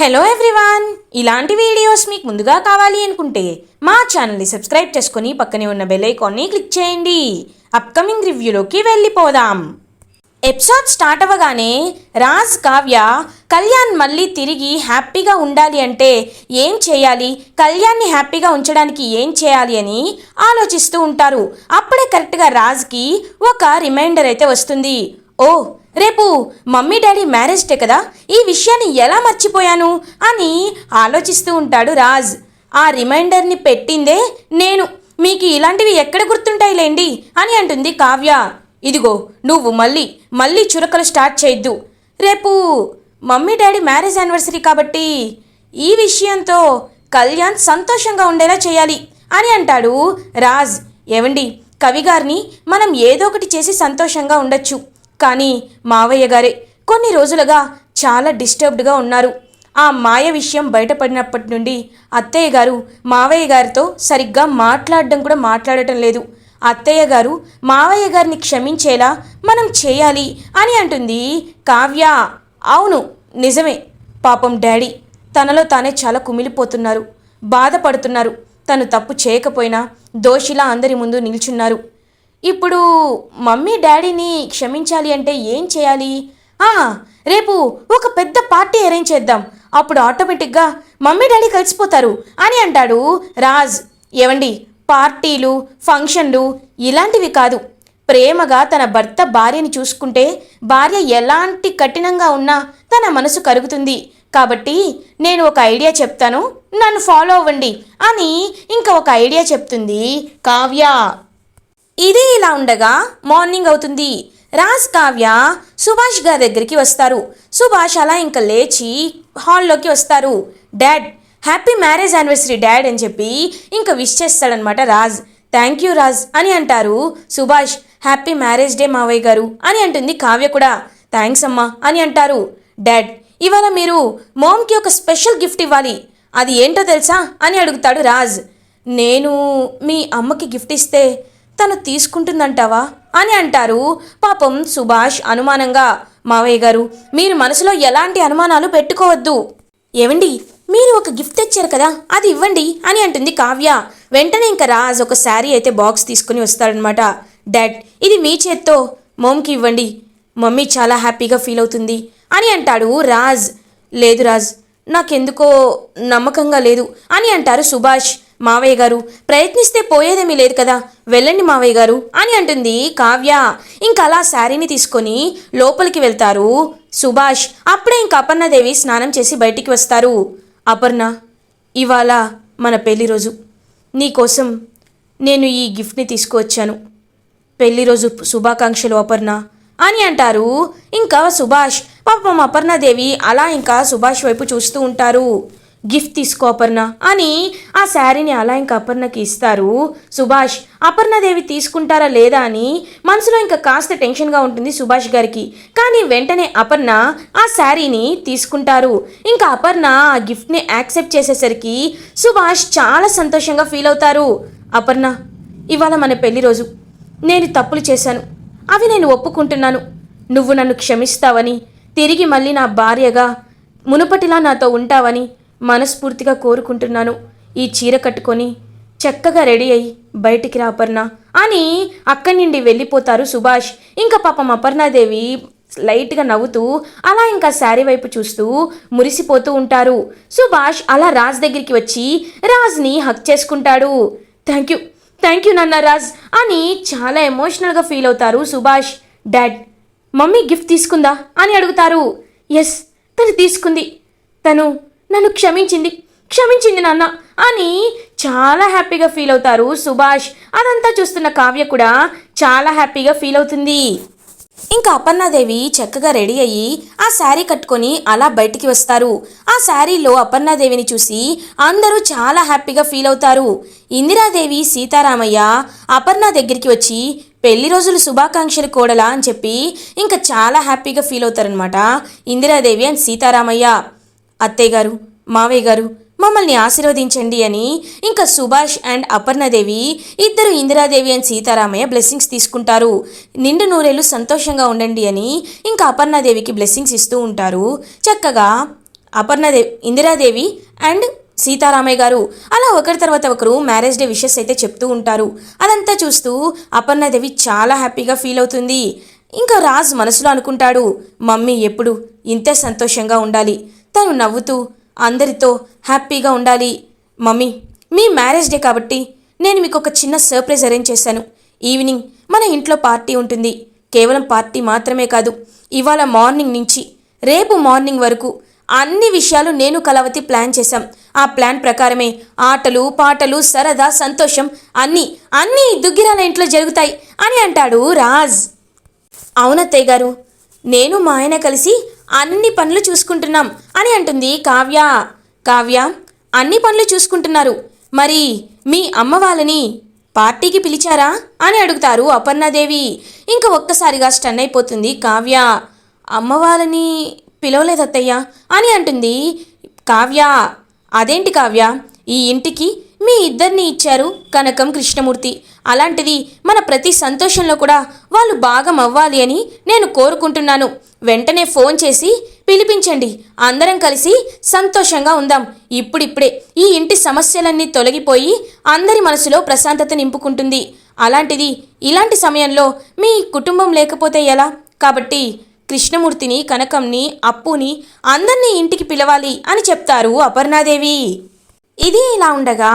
Hello everyone ఇలాంటి videos మీకు ముందుగా కావాలి అనుకుంటే మా ఛానల్ని సబ్స్క్రైబ్ చేసుకుని పక్కనే ఉన్న బెల్ ఐకాన్ని క్లిక్ చేయండి. అప్కమింగ్ రివ్యూలోకి వెళ్ళిపోదాం. ఎపిసోడ్ స్టార్ట్ అవ్వగానే రాజ్ కావ్య కళ్యాణ్ మళ్ళీ తిరిగి హ్యాపీగా ఉండాలి అంటే ఏం చేయాలి? కళ్యాణ్ని హ్యాపీగా ఉంచడానికి ఏం చేయాలి అని ఆలోచిస్తూ ఉంటారు. అప్పుడే కరెక్ట్గా రాజ్కి ఒక రిమైండర్ అయితే వస్తుంది. ఓ రేపు మమ్మీ డాడీ మ్యారేజ్ డే కదా ఈ విషయాన్ని ఎలా మర్చిపోయాను అని ఆలోచిస్తూ ఉంటాడు రాజ్. ఆ రిమైండర్ని పెట్టిందే నేను. మీకు ఇలాంటివి ఎక్కడ గుర్తుంటాయిలేండి అని అంటుంది కావ్య. ఇదిగో నువ్వు మళ్ళీ మళ్ళీ చురకలు స్టార్ట్ చేయొద్దు. రేపు మమ్మీ డాడీ మ్యారేజ్ యానివర్సరీ కాబట్టి ఈ విషయంతో కళ్యాణ్ సంతోషంగా ఉండేలా చేయాలి అని అంటాడు రాజ్. ఏవండి కవిగారిని మనం ఏదో ఒకటి చేసి సంతోషంగా ఉండొచ్చు. కానీ మావయ్య గారే కొన్ని రోజులుగా చాలా డిస్టర్బ్డ్గా ఉన్నారు. ఆ మాయ విషయం బయటపడినప్పటి నుండి అత్తయ్య గారు మావయ్య గారితో సరిగ్గా మాట్లాడడం కూడా మాట్లాడటం లేదు. అత్తయ్య గారు మావయ్య గారిని క్షమించేలా మనం చేయాలి అని అంటుంది కావ్య. అవును నిజమే. పాపం డాడీ తనలో తానే చాలా కుమిలిపోతున్నారు. బాధపడుతున్నారు. తను తప్పు చేయకపోయినా దోషిలా అందరి ముందు నిల్చున్నారు. ఇప్పుడు మమ్మీ డాడీని క్షమించాలి అంటే ఏం చేయాలి? రేపు ఒక పెద్ద పార్టీ అరేంజ్ చేద్దాం. అప్పుడు ఆటోమేటిక్గా మమ్మీ డాడీ కలిసిపోతారు అని అంటాడు రాజ్. ఏవండి పార్టీలు ఫంక్షన్లు ఇలాంటివి కాదు. ప్రేమగా తన భర్త భార్యని చూసుకుంటే భార్య ఎలాంటి కఠినంగా ఉన్నా తన మనసు కరుగుతుంది. కాబట్టి నేను ఒక ఐడియా చెప్తాను. నన్ను ఫాలో అవ్వండి అని ఇంకా ఒక ఐడియా చెప్తుంది కావ్య. ఇది ఇలా ఉండగా మార్నింగ్ అవుతుంది. రాజ్ కావ్య సుభాష్ గారి దగ్గరికి వస్తారు. సుభాష్ అలా ఇంకా లేచి హాల్లోకి వస్తారు. Dad happy marriage anniversary dad అని చెప్పి ఇంకా విష్ చేస్తాడనమాట రాజ్. థ్యాంక్ యూ రాజ్ అని అంటారు సుభాష్. హ్యాపీ మ్యారేజ్ డే మావయ్య గారు అని అంటుంది కావ్య కూడా. థ్యాంక్స్ అమ్మా అని అంటారు డాడ్. ఇవాళ మీరు మోమ్కి ఒక స్పెషల్ గిఫ్ట్ ఇవ్వాలి. అది ఏంటో తెలుసా అని అడుగుతాడు రాజ్. నేను మీ అమ్మకి గిఫ్ట్ ఇస్తే తను తీసుకుంటుందంటావా? అని అంటారు పాపం సుభాష్ అనుమానంగా. మావయ్య గారు మీరు మనసులో ఎలాంటి అనుమానాలు పెట్టుకోవద్దు. ఏవండి? మీరు ఒక గిఫ్ట్ తెచ్చారు కదా అది ఇవ్వండి అని అంటుంది కావ్య. వెంటనే ఇంకా రాజ్ ఒక శారీ అయితే బాక్స్ తీసుకుని వస్తాడనమాట డాడ్ ఇది మీ చేత్తో. మోమ్కి ఇవ్వండి. మమ్మీ చాలా హ్యాపీగా ఫీల్ అవుతుంది అని అంటాడు రాజ్. లేదు రాజ్ నాకెందుకో నమ్మకంగా లేదు అని అంటారు సుభాష్. మావయ్య గారు ప్రయత్నిస్తే పోయేదేమీ లేదు కదా. వెళ్ళండి మావయ్య గారు అని అంటుంది కావ్య. ఇంకా అలా శారీని తీసుకొని లోపలికి వెళ్తారు సుభాష్. అప్పుడే ఇంక అపర్ణదేవి స్నానం చేసి బయటికి వస్తారు. అపర్ణ ఇవాళ మన పెళ్ళి రోజు. నీకోసం నేను ఈ గిఫ్ట్ని తీసుకువచ్చాను. పెళ్ళి రోజు శుభాకాంక్షలు అపర్ణ అని అంటారు. ఇంకా సుభాష్. పాపం అపర్ణదేవి అలా ఇంకా సుభాష్ వైపు చూస్తూ ఉంటారు. గిఫ్ట్ తీసుకో అపర్ణ అని ఆ శారీని అలా ఇంకా అపర్ణకి ఇస్తారు. సుభాష్ అపర్ణదేవి తీసుకుంటారా లేదా అని మనసులో ఇంకా కాస్త టెన్షన్గా ఉంటుంది సుభాష్ గారికి. కానీ వెంటనే అపర్ణ ఆ శారీని తీసుకుంటారు. ఇంకా అపర్ణ ఆ గిఫ్ట్ని యాక్సెప్ట్ చేసేసరికి సుభాష్ చాలా సంతోషంగా ఫీల్ అవుతారు. అపర్ణ ఇవాళ మన పెళ్ళి రోజు. నేను తప్పులు చేశాను. అవి నేను ఒప్పుకుంటున్నాను. నువ్వు నన్ను క్షమిస్తావని తిరిగి మళ్ళీ నా భార్యగా మునుపటిలా నాతో ఉంటావని మనస్ఫూర్తిగా కోరుకుంటున్నాను. ఈ చీర కట్టుకొని చక్కగా రెడీ అయ్యి బయటికి రా అపర్ణ. అని అక్కడి నుండి వెళ్ళిపోతారు సుభాష్. ఇంకా పాపం అపర్ణాదేవి లైట్గా నవ్వుతూ అలా ఇంకా శారీ వైపు చూస్తూ మురిసిపోతూ ఉంటారు. సుభాష్ అలా రాజ్ దగ్గరికి వచ్చి రాజ్ని హక్ చేసుకుంటాడు. థ్యాంక్ యూ థ్యాంక్ యూ నాన్న రాజ్ అని చాలా ఎమోషనల్గా ఫీల్ అవుతారు సుభాష్. డాడ్ మమ్మీ గిఫ్ట్ తీసుకుందా? అని అడుగుతారు. ఎస్ తను తీసుకుంది. తను నన్ను క్షమించింది క్షమించింది నాన్న అని చాలా హ్యాపీగా ఫీల్ అవుతారు సుభాష్. అదంతా చూస్తున్న కావ్య కూడా చాలా హ్యాపీగా ఫీల్ అవుతుంది. ఇంకా అపర్ణాదేవి చక్కగా రెడీ అయ్యి ఆ శారీ కట్టుకొని అలా బయటికి వస్తారు. ఆ శారీలో అపర్ణాదేవిని చూసి అందరూ చాలా హ్యాపీగా ఫీల్ అవుతారు. ఇందిరాదేవి సీతారామయ్య అపర్ణ దగ్గరికి వచ్చి పెళ్ళి రోజులు శుభాకాంక్షలు కోడలా అని చెప్పి ఇంకా చాలా హ్యాపీగా ఫీల్ అవుతారనమాట ఇందిరాదేవి అండ్ సీతారామయ్య. అత్తయ్య గారు మావయ్య గారు మమ్మల్ని ఆశీర్వదించండి అని ఇంకా సుభాష్ అండ్ అపర్ణదేవి ఇద్దరు ఇందిరాదేవి అండ్ సీతారామయ్య బ్లెస్సింగ్స్ తీసుకుంటారు. నిండు నూరేళ్ళు సంతోషంగా ఉండండి అని ఇంకా అపర్ణాదేవికి బ్లెస్సింగ్స్ ఇస్తూ ఉంటారు. చక్కగా అపర్ణదేవి ఇందిరాదేవి అండ్ సీతారామయ్య గారు అలా ఒకరి తర్వాత ఒకరు మ్యారేజ్ డే విషెస్ అయితే చెప్తూ ఉంటారు. అదంతా చూస్తూ అపర్ణదేవి చాలా హ్యాపీగా ఫీల్ అవుతుంది. ఇంకా రాజ్ మనసులో అనుకుంటాడు మమ్మీ ఎప్పుడు ఇంతే సంతోషంగా ఉండాలి. తను నవ్వుతూ అందరితో హ్యాపీగా ఉండాలి. మమ్మీ మీ మ్యారేజ్ డే కాబట్టి నేను మీకు ఒక చిన్న సర్ప్రైజ్ అరేంజ్ చేశాను. ఈవినింగ్ మన ఇంట్లో పార్టీ ఉంటుంది. కేవలం పార్టీ మాత్రమే కాదు ఇవాళ మార్నింగ్ నుంచి రేపు మార్నింగ్ వరకు అన్ని విషయాలు నేను కలవతి ప్లాన్ చేశాం. ఆ ప్లాన్ ప్రకారమే ఆటలు పాటలు సరదా సంతోషం అన్నీ అన్నీ దుగ్గిరాల ఇంట్లో జరుగుతాయి అని అంటాడు రాజ్. అవునత్తయ్య గారు నేను మా ఆయన కలిసి అన్ని పనులు చూసుకుంటున్నాం అని అంటుంది కావ్య. కావ్య అన్ని పనులు చూసుకుంటున్నారు. మరి మీ అమ్మ వాళ్ళని పార్టీకి పిలిచారా అని అడుగుతారు అపర్ణాదేవి. ఇంకా ఒక్కసారిగా స్టన్ అయిపోతుంది కావ్య. అమ్మ వాళ్ళని పిలవలేదత్తయ్య అని అంటుంది కావ్య. అదేంటి కావ్య? ఈ ఇంటికి మీ ఇద్దరిని ఇచ్చారు కనకం కృష్ణమూర్తి. అలాంటిది మన ప్రతి సంతోషంలో కూడా వాళ్ళు భాగం అవ్వాలి అని నేను కోరుకుంటున్నాను. వెంటనే ఫోన్ చేసి పిలిపించండి. అందరం కలిసి సంతోషంగా ఉందాం. ఇప్పుడిప్పుడే ఈ ఇంటి సమస్యలన్నీ తొలగిపోయి అందరి మనసులో ప్రశాంతత నింపుకుంటుంది. అలాంటిది ఇలాంటి సమయంలో మీ కుటుంబం లేకపోతే ఎలా? కాబట్టి కృష్ణమూర్తిని కనకంని అప్పుని అందరినీ ఇంటికి పిలవాలి అని చెప్తారు అపర్ణాదేవి. ఇది ఇలా ఉండగా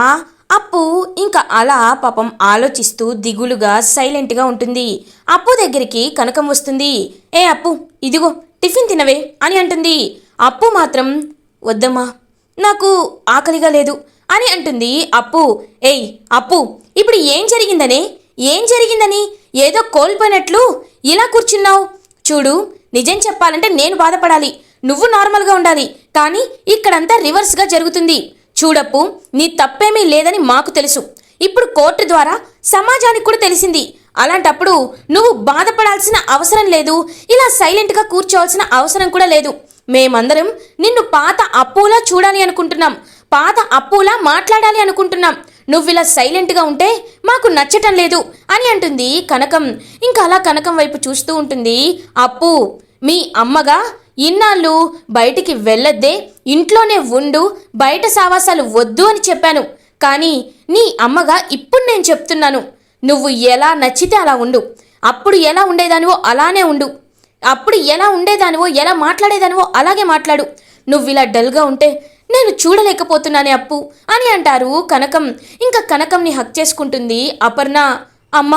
అప్పు ఇంకా అలా పాపం ఆలోచిస్తూ దిగులుగా సైలెంట్గా ఉంటుంది. అప్పు దగ్గరికి కనకం వస్తుంది. ఏ అప్పు ఇదిగో టిఫిన్ తినవే అని అంటుంది. అప్పు మాత్రం వద్దమ్మా నాకు ఆకలిగా లేదు అని అంటుంది అప్పు. ఏయ్ అప్పు ఇప్పుడు ఏం జరిగిందనే? ఏం జరిగిందని? ఏదో కోల్పోయినట్లు ఇలా కూర్చున్నావు. చూడు నిజం చెప్పాలంటే నేను బాధపడాలి. నువ్వు నార్మల్గా ఉండాలి. కానీ ఇక్కడంతా రివర్స్గా జరుగుతుంది. చూడప్పు నీ తప్పేమీ లేదని మాకు తెలుసు. ఇప్పుడు కోర్టు ద్వారా సమాజానికి కూడా తెలిసింది. అలాంటప్పుడు నువ్వు బాధపడాల్సిన అవసరం లేదు. ఇలా సైలెంట్గా కూర్చోవాల్సిన అవసరం కూడా లేదు. మేమందరం నిన్ను పాత అప్పులా చూడాలి అనుకుంటున్నాం. పాత అప్పులా మాట్లాడాలి అనుకుంటున్నాం. నువ్వు ఇలా సైలెంట్గా ఉంటే మాకు నచ్చటం లేదు అని అంటుంది కనకం. ఇంకా అలా కనకం వైపు చూస్తూ ఉంటుంది. అప్పు మీ అమ్మగా ఇన్నాళ్ళు బయటికి వెళ్ళొద్దే ఇంట్లోనే ఉండు బయట సావాసాలు వద్దు అని చెప్పాను. కానీ నీ అమ్మగా ఇప్పుడు నేను చెప్తున్నాను. నువ్వు ఎలా నచ్చితే అలా ఉండు. అప్పుడు ఎలా ఉండేదానివో అలానే ఉండు. అప్పుడు ఎలా ఉండేదానివో ఎలా మాట్లాడేదానివో అలాగే మాట్లాడు. నువ్వు ఇలా డల్గా ఉంటే నేను చూడలేకపోతున్నానే అప్పు అని అంటారు కనకం. ఇంకా కనకంని హక్ చేసుకుంటుంది అపర్ణ. అమ్మ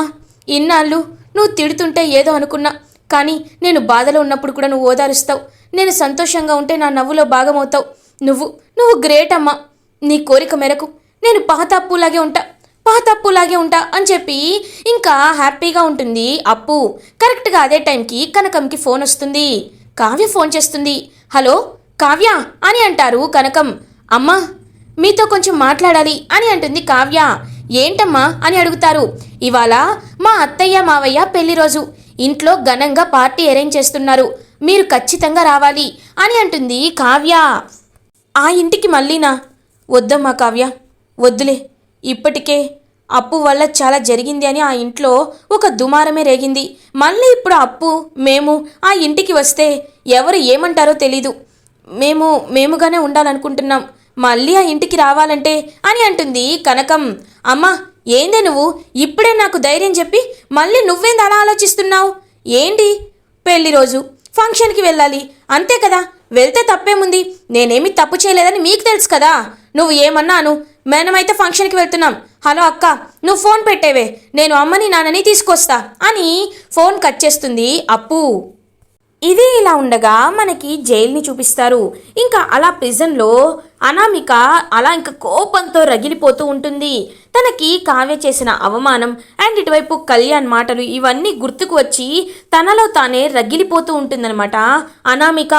ఇన్నాళ్ళు నువ్వు తిడుతుంటే ఏదో అనుకున్నా. కానీ నేను బాధలో ఉన్నప్పుడు కూడా నువ్వు ఓదారుస్తావు. నేను సంతోషంగా ఉంటే నా నవ్వులో భాగమవుతావు. నువ్వు నువ్వు గ్రేట్ అమ్మా. నీ కోరిక మేరకు నేను పాత అప్పులాగే ఉంటా. పాత అప్పులాగే ఉంటా అని చెప్పి ఇంకా హ్యాపీగా ఉంటుంది. అప్పు కరెక్ట్గా అదే టైంకి కనకంకి ఫోన్ వస్తుంది. కావ్య ఫోన్ చేస్తుంది. హలో కావ్య అని అంటారు కనకం. అమ్మా మీతో కొంచెం మాట్లాడాలి అని అంటుంది కావ్య. ఏంటమ్మా అని అడుగుతారు. ఇవాళ మా అత్తయ్య మావయ్య పెళ్ళి రోజు. ఇంట్లో ఘనంగా పార్టీ అరేంజ్ చేస్తున్నారు. మీరు ఖచ్చితంగా రావాలి అని అంటుంది కావ్య. ఆ ఇంటికి మళ్ళీనా? వద్దమ్మా కావ్య. వద్దులే. ఇప్పటికే అప్పు వల్ల చాలా జరిగింది అని ఆ ఇంట్లో ఒక దుమారమే రేగింది. మళ్ళీ ఇప్పుడు అప్పు మేము ఆ ఇంటికి వస్తే ఎవరు ఏమంటారో తెలీదు. మేము మేముగానే ఉండాలనుకుంటున్నాం. మళ్ళీ ఆ ఇంటికి రావాలంటే అని అంటుంది కనకం. అమ్మా ఏందే నువ్వు? ఇప్పుడే నాకు ధైర్యం చెప్పి మళ్ళీ నువ్వేంది అలా ఆలోచిస్తున్నావు? ఏంటి? పెళ్ళి రోజు. ఫంక్షన్కి వెళ్ళాలి. అంతే కదా? వెళ్తే తప్పేముంది? నేనేమి తప్పు చేయలేదని మీకు తెలుసు కదా? నువ్వు ఏమన్నాను? మేనమైతే ఫంక్షన్కి వెళ్తున్నాం. హలో అక్క నువ్వు ఫోన్ పెట్టేవే. నేను అమ్మని నాన్నని తీసుకొస్తా అని ఫోన్ కట్ చేస్తుంది అప్పు. ఇది ఇలా ఉండగా మనకి జైల్ని చూపిస్తారు. ఇంకా అలా ప్రిజన్లో అనామిక అలా ఇంకా కోపంతో రగిలిపోతూ ఉంటుంది. తనకి కావ్య చేసిన అవమానం అండ్ ఇటువైపు కళ్యాణ్ మాటలు ఇవన్నీ గుర్తుకు వచ్చి తనలో తానే రగిలిపోతూ ఉంటుందన్నమాట అనామిక.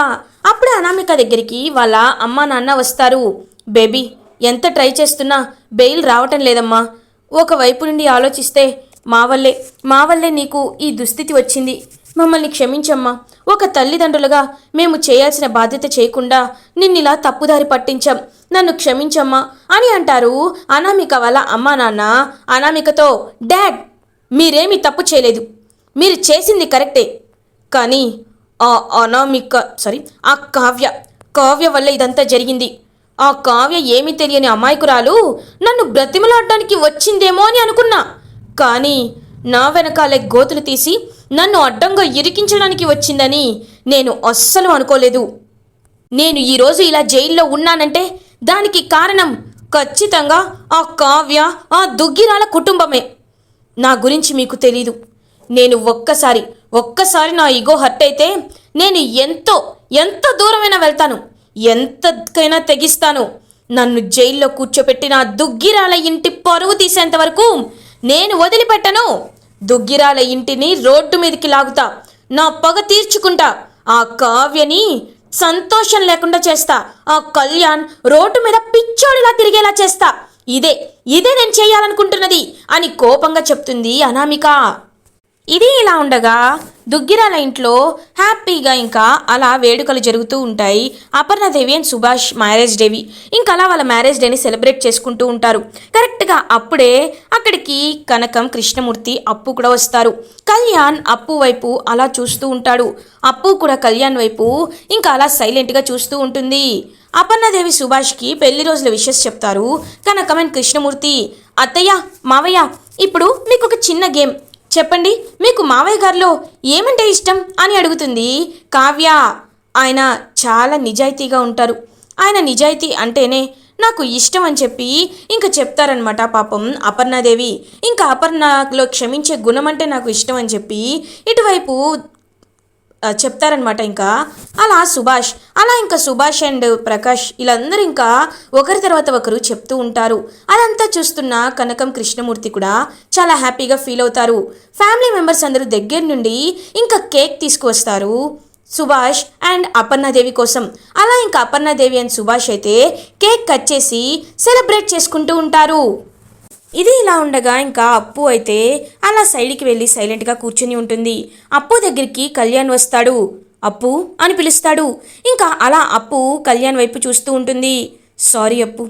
అప్పుడు అనామిక దగ్గరికి వాళ్ళ అమ్మా నాన్న వస్తారు. బేబీ ఎంత ట్రై చేస్తున్నా బెయిల్ రావటం లేదమ్మా. ఒకవైపు నుండి ఆలోచిస్తే మా వల్లే మా వల్లే నీకు ఈ దుస్థితి వచ్చింది. మమ్మల్ని క్షమించమ్మా. ఒక తల్లిదండ్రులుగా మేము చేయాల్సిన బాధ్యత చేయకుండా నిన్నిలా తప్పుదారి పట్టించాం. నన్ను క్షమించమ్మా అని అంటారు అనామిక వాళ్ళ అమ్మా నాన్న. అనామికతో డాడ్ మీరేమీ తప్పు చేయలేదు. మీరు చేసింది కరెక్టే. కానీ ఆ అనామిక సారీ ఆ కావ్య కావ్య వల్ల ఇదంతా జరిగింది. ఆ కావ్య ఏమీ తెలియని అమాయకురాలు నన్ను బ్రతిమలాడడానికి వచ్చిందేమో అని అనుకున్నా. కానీ నా వెనకాలే గోతులు తీసి నన్ను అడ్డంగా ఇరికించడానికి వచ్చిందని నేను అస్సలు అనుకోలేదు. నేను ఈరోజు ఇలా జైల్లో ఉన్నానంటే దానికి కారణం ఖచ్చితంగా ఆ కావ్య ఆ దుగ్గిరాల కుటుంబమే. నా గురించి మీకు తెలీదు. నేను ఒక్కసారి ఒక్కసారి నా ఇగో హర్ట్ అయితే నేను ఎంతో ఎంత దూరమైనా వెళ్తాను. ఎంతకైనా తెగిస్తాను. నన్ను జైల్లో కూర్చోపెట్టిన నా దుగ్గిరాల ఇంటి పరువు తీసేంత వరకు నేను వదిలిపెట్టను. దుగ్గిరాల ఇంటిని రోడ్డు మీదకి లాగుతా. నా పగ తీర్చుకుంటా. ఆ కావ్యని సంతోషం లేకుండా చేస్తా. ఆ కళ్యాణ్ రోడ్డు మీద పిచ్చోడిలా తిరిగేలా చేస్తా. ఇదే ఇదే నేను చేయాలనుకుంటున్నది అని కోపంగా చెప్తుంది అనామిక. ఇది ఇలా ఉండగా దుగ్గిరాల ఇంట్లో హ్యాపీగా ఇంకా అలా వేడుకలు జరుగుతూ ఉంటాయి. అపర్ణదేవి అండ్ సుభాష్ మ్యారేజ్ డేవి. ఇంకా అలా వాళ్ళ మ్యారేజ్ డేని సెలబ్రేట్ చేసుకుంటూ ఉంటారు. కరెక్ట్గా అప్పుడే అక్కడికి కనకం కృష్ణమూర్తి అప్పు కూడా వస్తారు. కళ్యాణ్ అప్పు వైపు అలా చూస్తూ ఉంటాడు. అప్పు కూడా కళ్యాణ్ వైపు ఇంకా అలా సైలెంట్గా చూస్తూ ఉంటుంది. అపర్ణదేవి సుభాష్కి పెళ్ళి రోజుల విషెస్ చెప్తారు. కనకం అండ్ కృష్ణమూర్తి అత్తయ్య మావయ్య ఇప్పుడు మీకు ఒక చిన్న గేమ్. చెప్పండి మీకు మావయ్య గారిలో ఏమంటే ఇష్టం అని అడుగుతుంది. కావ్య ఆయన చాలా నిజాయితీగా ఉంటారు. ఆయన నిజాయితీ అంటేనే నాకు ఇష్టం అని చెప్పి ఇంకా చెప్తారనమాట పాపం అపర్ణాదేవి. ఇంకా అపర్ణలో క్షమించే గుణం అంటే నాకు ఇష్టం అని చెప్పి ఇటువైపు చెప్తారనమాట ఇంకా. అలా సుభాష్ అలా ఇంకా సుభాష్ అండ్ ప్రకాష్ వీళ్ళందరూ ఇంకా ఒకరి తర్వాత ఒకరు చెప్తూ ఉంటారు. అదంతా చూస్తున్న కనకం కృష్ణమూర్తి కూడా చాలా హ్యాపీగా ఫీల్ అవుతారు. ఫ్యామిలీ మెంబర్స్ అందరూ దగ్గర నుండి ఇంకా కేక్ తీసుకువస్తారు సుభాష్ అండ్ అపర్ణాదేవి కోసం. అలా ఇంకా అపర్ణాదేవి అండ్ సుభాష్ అయితే కేక్ కట్ చేసి సెలబ్రేట్ చేసుకుంటూ ఉంటారు. ఇది ఇలా ఉండగా ఇంకా అప్పు అయితే అలా సైడ్కి వెళ్ళి సైలెంట్గా కూర్చుని ఉంటుంది. అప్పు దగ్గరికి కళ్యాణ్ వస్తాడు. అప్పు? అని పిలుస్తాడు. ఇంకా అలా అప్పు కళ్యాణ్ వైపు చూస్తూ ఉంటుంది. సారీ అప్పు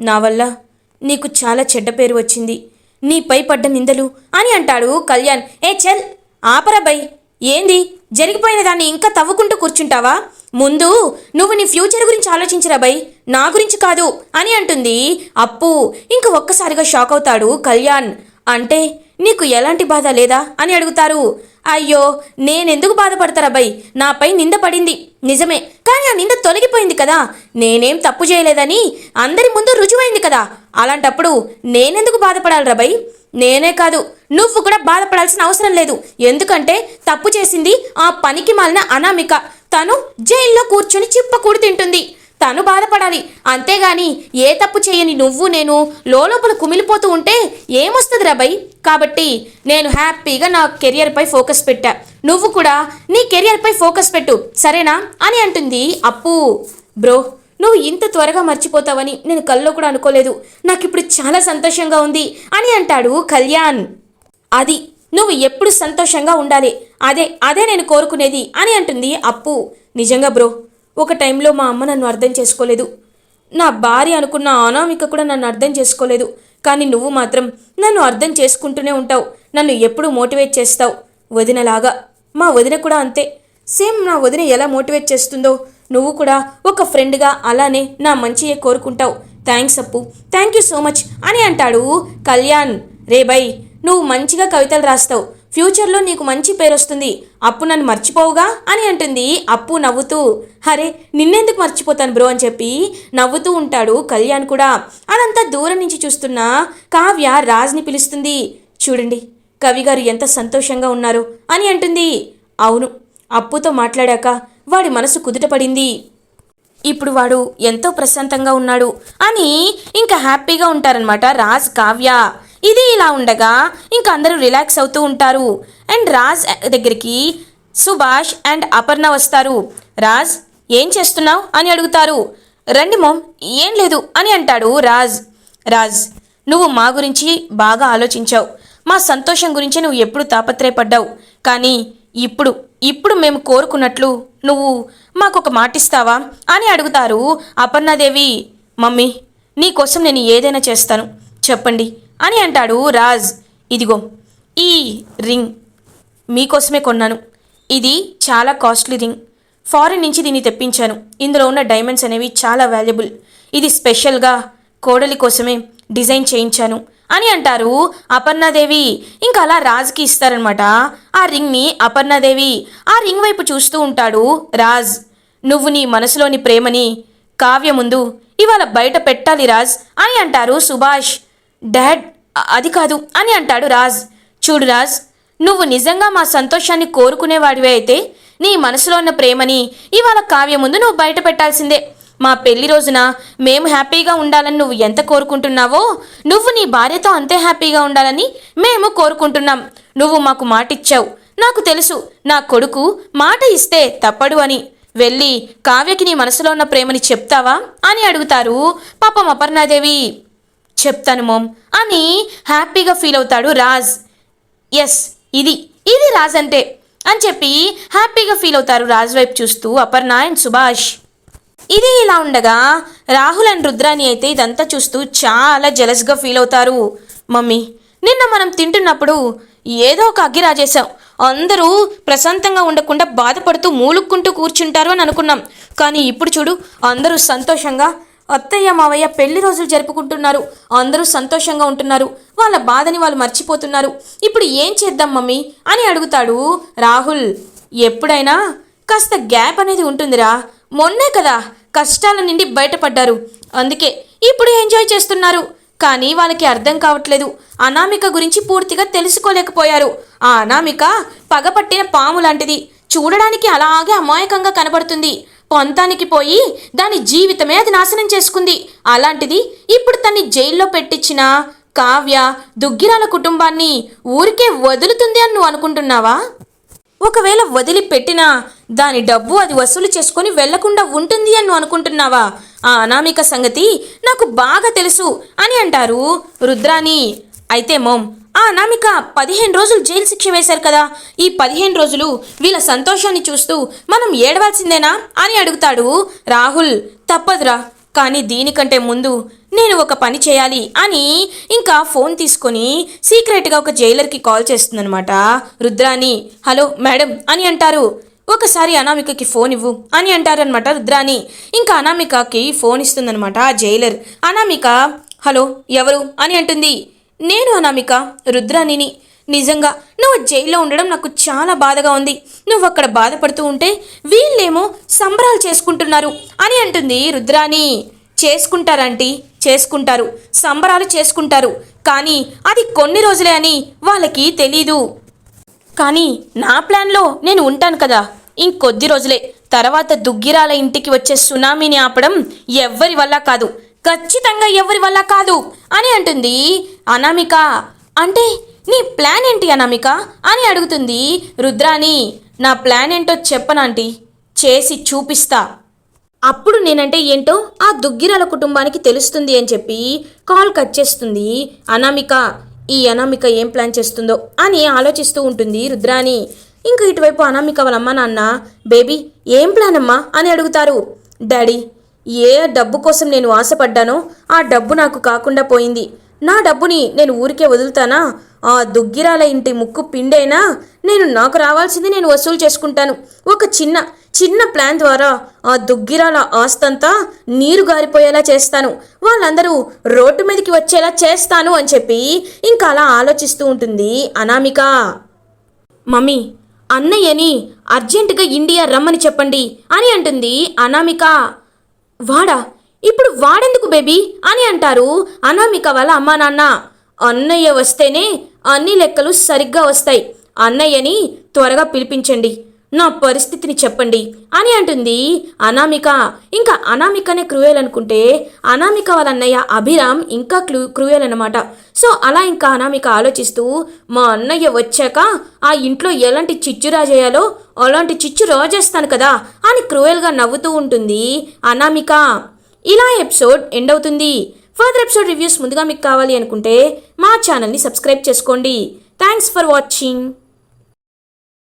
నా వల్ల నీకు చాలా చెడ్డ పేరు వచ్చింది. నీపై పడ్డ నిందలు అని అంటాడు కళ్యాణ్. ఏ చల్ ఆపరా బై. ఏంది? జరిగిపోయిన దాన్ని ఇంకా తవ్వుకుంటూ కూర్చుంటావా? ముందు నువ్వు నీ ఫ్యూచర్ గురించి ఆలోచించరా బై నా గురించి కాదు అని అంటుంది. అప్పు ఇంక ఒక్కసారిగా షాక్ అవుతాడు కళ్యాణ్. అంటే నీకు ఎలాంటి బాధ లేదా? అని అడుగుతారు. అయ్యో నేనెందుకు బాధపడతారా బై నాపై నింద పడింది. నిజమే కానీ ఆ నింద తొలగిపోయింది కదా. నేనేం తప్పు చేయలేదని అందరి ముందు రుజువైంది కదా. అలాంటప్పుడు నేనెందుకు బాధపడాలి బై నేనే కాదు నువ్వు కూడా బాధపడాల్సిన అవసరం లేదు. ఎందుకంటే తప్పు చేసింది ఆ పనికి మాలిన అనామిక. తను జైల్లో కూర్చొని చిప్పకూడు తింటుంది. తను బాధపడాలి. అంతేగాని ఏ తప్పు చేయని నువ్వు నేను లోపల కుమిలిపోతూ ఉంటే ఏమొస్తుంది రాబై కాబట్టి నేను హ్యాపీగా నా కెరియర్పై ఫోకస్ పెట్టా. నువ్వు కూడా నీ కెరియర్పై ఫోకస్ పెట్టు. సరేనా? అని అంటుంది అప్పు. బ్రో నువ్వు ఇంత త్వరగా మర్చిపోతావని నేను కల్లో కూడా అనుకోలేదు. నాకు ఇప్పుడు చాలా సంతోషంగా ఉంది అని అంటాడు కళ్యాణ్. అది నువ్వు ఎప్పుడు సంతోషంగా ఉండాలి. అదే అదే నేను కోరుకునేది అని అంటుంది అప్పు. నిజంగా బ్రో ఒక టైంలో మా అమ్మ నన్ను అర్థం చేసుకోలేదు. నా భార్య అనుకున్న అనామిక కూడా నన్ను అర్థం చేసుకోలేదు. కానీ నువ్వు మాత్రం నన్ను అర్థం చేసుకుంటూనే ఉంటావు. నన్ను ఎప్పుడూ మోటివేట్ చేస్తావు? వదినలాగా. మా వదిన కూడా అంతే. సేమ్ నా వదిన ఎలా మోటివేట్ చేస్తుందో నువ్వు కూడా ఒక ఫ్రెండ్గా అలానే నా మంచియే కోరుకుంటావు. Thanks Appu. Thank you so much అని అంటాడు కళ్యాణ్. రే బై నువ్వు మంచిగా కవితలు రాస్తావు. ఫ్యూచర్లో నీకు మంచి పేరు వస్తుంది అప్పు నన్ను మర్చిపోవుగా అని అంటుంది అప్పు నవ్వుతూ. అరే నిన్నెందుకు మర్చిపోతాను బ్రో అని చెప్పి నవ్వుతూ ఉంటాడు కళ్యాణ్ కూడా. అదంతా దూరం నుంచి చూస్తున్న కావ్య రాజ్ని పిలుస్తుంది. చూడండి కవి గారు ఎంత సంతోషంగా ఉన్నారు అని అంటుంది. అవును అప్పుతో మాట్లాడాక వాడి మనసు కుదుటపడింది. ఇప్పుడు వాడు ఎంతో ప్రశాంతంగా ఉన్నాడు. అని ఇంకా హ్యాపీగా ఉంటారనమాట రాజ్ కావ్య. ఇది ఇలా ఉండగా ఇంకా అందరూ రిలాక్స్ అవుతూ ఉంటారు. అండ్ రాజ్ దగ్గరికి సుభాష్ అండ్ అపర్ణ వస్తారు. రాజ్ ఏం చేస్తున్నావు? అని అడుగుతారు. రండి మోమ్ ఏం లేదు అని అంటాడు రాజ్. రాజ్ నువ్వు మా గురించి బాగా ఆలోచించావు. మా సంతోషం గురించి నువ్వు ఎప్పుడు తాపత్రయపడ్డావు. కానీ ఇప్పుడు ఇప్పుడు మేము కోరుకున్నట్లు నువ్వు మాకొక మాటిస్తావా? అని అడుగుతారు అపర్ణాదేవి. మమ్మీ నీకోసం నేను ఏదైనా చేస్తాను. చెప్పండి అని అంటాడు రాజ్. ఇదిగో ఈ రింగ్ మీకోసమే కొన్నాను. ఇది చాలా కాస్ట్లీ రింగ్. ఫారిన్ నుంచి దీన్ని తెప్పించాను. ఇందులో ఉన్న డైమండ్స్ అనేవి చాలా వాల్యుబుల్. ఇది స్పెషల్గా కోడలి కోసమే డిజైన్ చేయించాను. అని అంటారు అపర్ణాదేవి. ఇంకా అలా రాజ్కి ఇస్తారనమాట. ఆ రింగ్ని అపర్ణాదేవి ఆ రింగ్ వైపు చూస్తూ ఉంటాడు రాజ్. నువ్వు నీ మనసులోని ప్రేమని కావ్య ముందు ఇవాళ బయట పెట్టాలి రాజ్ అని అంటారు సుభాష్. డాడ్ అది కాదు అని అంటాడు రాజ్. చూడు రాజ్ నువ్వు నిజంగా మా సంతోషాన్ని కోరుకునేవాడివే అయితే నీ మనసులో ఉన్న ప్రేమని ఇవాళ కావ్య ముందు నువ్వు బయట పెట్టాల్సిందే. మా పెళ్ళి రోజున మేము హ్యాపీగా ఉండాలని నువ్వు ఎంత కోరుకుంటున్నావో నువ్వు నీ భార్యతో అంతే హ్యాపీగా ఉండాలని మేము కోరుకుంటున్నాం. నువ్వు మాకు మాట ఇచ్చావు నాకు తెలుసు నా కొడుకు మాట ఇస్తే తప్పడు అని. వెళ్ళి కావ్యకి నీ మనసులో ఉన్న ప్రేమని చెప్తావా అని అడుగుతారు పాపం అపర్ణాదేవి. చెప్తాను మోమ్ అని హ్యాపీగా ఫీల్ అవుతాడు రాజ్. ఎస్ ఇది ఇది రాజ్ అంటే అని చెప్పి హ్యాపీగా ఫీల్ అవుతారు రాజ్ వైపు చూస్తూ అపర్ణ అండ్ సుభాష్. ఇది ఇలా ఉండగా రాహుల్ అండ్ రుద్రాని అయితే ఇదంతా చూస్తూ చాలా జలస్గా ఫీల్ అవుతారు. మమ్మీ నిన్న మనం తింటున్నప్పుడు ఏదో ఒక అగ్గి రాజేశాం. అందరూ ప్రశాంతంగా ఉండకుండా బాధపడుతూ మూలుక్కుంటూ కూర్చుంటారు అని అనుకున్నాం. కానీ ఇప్పుడు చూడు అందరూ సంతోషంగా అత్తయ్య మావయ్య పెళ్ళి రోజులు జరుపుకుంటున్నారు. అందరూ సంతోషంగా ఉంటున్నారు. వాళ్ళ బాధని వాళ్ళు మర్చిపోతున్నారు. ఇప్పుడు ఏం చేద్దాం మమ్మీ? అని అడుగుతాడు రాహుల్. ఎప్పుడైనా కాస్త గ్యాప్ అనేది ఉంటుందిరా. మొన్నే కదా కష్టాల నుండి బయటపడ్డారు. అందుకే ఇప్పుడు ఎంజాయ్ చేస్తున్నారు. కానీ వాళ్ళకి అర్థం కావట్లేదు. అనామిక గురించి పూర్తిగా తెలుసుకోలేకపోయారు. ఆ అనామిక పగపట్టిన పాము లాంటిది. చూడడానికి అలాగే అమాయకంగా కనబడుతుంది. పొంతానికి పోయి దాని జీవితమే అది నాశనం చేసుకుంది. అలాంటిది ఇప్పుడు తన్ని జైల్లో పెట్టించిన కావ్య దుగ్గిరాల కుటుంబాన్ని ఊరికే వదులుతుంది అని నువ్వు అనుకుంటున్నావా? ఒకవేళ వదిలిపెట్టినా దాని డబ్బు అది వసూలు చేసుకొని వెళ్ళకుండా ఉంటుంది అని అనుకుంటున్నావా? ఆ అనామిక సంగతి నాకు బాగా తెలుసు అని అంటారు రుద్రాని అయితే మోమ్ ఆ అనామిక పదిహేను రోజులు జైలు శిక్ష వేశారు కదా. ఈ పదిహేను రోజులు వీళ్ళ సంతోషాన్ని చూస్తూ మనం ఏడవాల్సిందేనా అని అడుగుతాడు రాహుల్. తప్పదురా కానీ దీనికంటే ముందు నేను ఒక పని చేయాలి అని ఇంకా ఫోన్ తీసుకొని సీక్రెట్గా ఒక జైలర్కి కాల్ చేస్తుందనమాట రుద్రాని హలో మేడం అని అంటారు. ఒకసారి అనామికకి ఫోన్ ఇవ్వు అని అంటారనమాట రుద్రాని ఇంకా అనామికకి ఫోన్ ఇస్తుందనమాట ఆ జైలర్. అనామిక హలో ఎవరు? అని అంటుంది. నేను అనామిక రుద్రానిని నిజంగా నువ్వు జైల్లో ఉండడం నాకు చాలా బాధగా ఉంది. నువ్వు అక్కడ బాధపడుతూ ఉంటే వీళ్ళేమో సంబరాలు చేసుకుంటున్నారు అని అంటుంది రుద్రాని చేసుకుంటారంటీ చేసుకుంటారు. సంబరాలు చేసుకుంటారు. కానీ అది కొన్ని రోజులే అని వాళ్ళకి తెలీదు. కానీ నా ప్లాన్లో నేను ఉంటాను కదా. ఇంకొద్ది రోజులే. తర్వాత దుగ్గిరాల ఇంటికి వచ్చే సునామీని ఆపడం ఎవ్వరి వల్ల కాదు. ఖచ్చితంగా ఎవరి వల్ల కాదు అని అంటుంది అనామిక. అంటే నీ ప్లాన్ ఏంటి అనామిక? అని అడుగుతుంది రుద్రాని నా ప్లాన్ ఏంటో చెప్పనాంటి చేసి చూపిస్తా. అప్పుడు నేనంటే ఏంటో ఆ దుగ్గిరాల కుటుంబానికి తెలుస్తుంది అని చెప్పి కాల్ కట్ చేస్తుంది అనామిక. ఈ అనామిక ఏం ప్లాన్ చేస్తుందో అని ఆలోచిస్తూ ఉంటుంది రుద్రాని ఇంకా ఇటువైపు అనామిక వాళ్ళమ్మ నాన్న బేబీ ఏం ప్లాన్ అమ్మా అని అడుగుతారు. డాడీ ఏ డబ్బు కోసం నేను ఆశపడ్డానో ఆ డబ్బు నాకు కాకుండా పోయింది. నా డబ్బుని నేను ఊరికే వదులుతానా? ఆ దుగ్గిరాల ఇంటి ముక్కు పిండైనా నేను నాకు రావాల్సింది నేను వసూలు చేసుకుంటాను. ఒక చిన్న చిన్న ప్లాన్ ద్వారా ఆ దుగ్గిరాల ఆస్తంతా నీరు గారిపోయేలా చేస్తాను. వాళ్ళందరూ రోడ్డు మీదకి వచ్చేలా చేస్తాను అని చెప్పి ఇంకా అలా ఆలోచిస్తూ ఉంటుంది అనామిక. మమ్మీ అన్నయ్యని అర్జెంటుగా ఇండియా రమ్మని చెప్పండి అని అంటుంది అనామిక. వాడా? ఇప్పుడు వాడెందుకు బేబీ? అని అంటారు అనామిక వాళ్ళ అమ్మా నాన్న. అన్నయ్య వస్తేనే అన్ని లెక్కలు సరిగ్గా వస్తాయి. అన్నయ్యని త్వరగా పిలిపించండి. నా పరిస్థితిని చెప్పండి అని అంటుంది. అనామిక ఇంకా అనామికనే క్రూయల్ అనుకుంటే అనామిక వాళ్ళ అన్నయ్య అభిరామ్ ఇంకా క్లూ క్రూయల్ అనమాట సో అలా ఇంకా అనామిక ఆలోచిస్తూ మా అన్నయ్య వచ్చాక ఆ ఇంట్లో ఎలాంటి చిచ్చు రాజేయాలో అలాంటి చిచ్చు రాజేస్తాను కదా అని క్రూయల్గా నవ్వుతూ ఉంటుంది అనామిక. ఇలా ఎపిసోడ్ ఎండ్ అవుతుంది. ఫర్దర్ ఎపిసోడ్ రివ్యూస్ ముందుగా మీకు కావాలి అనుకుంటే మా ఛానల్ని సబ్స్క్రైబ్ చేసుకోండి. Thanks for watching.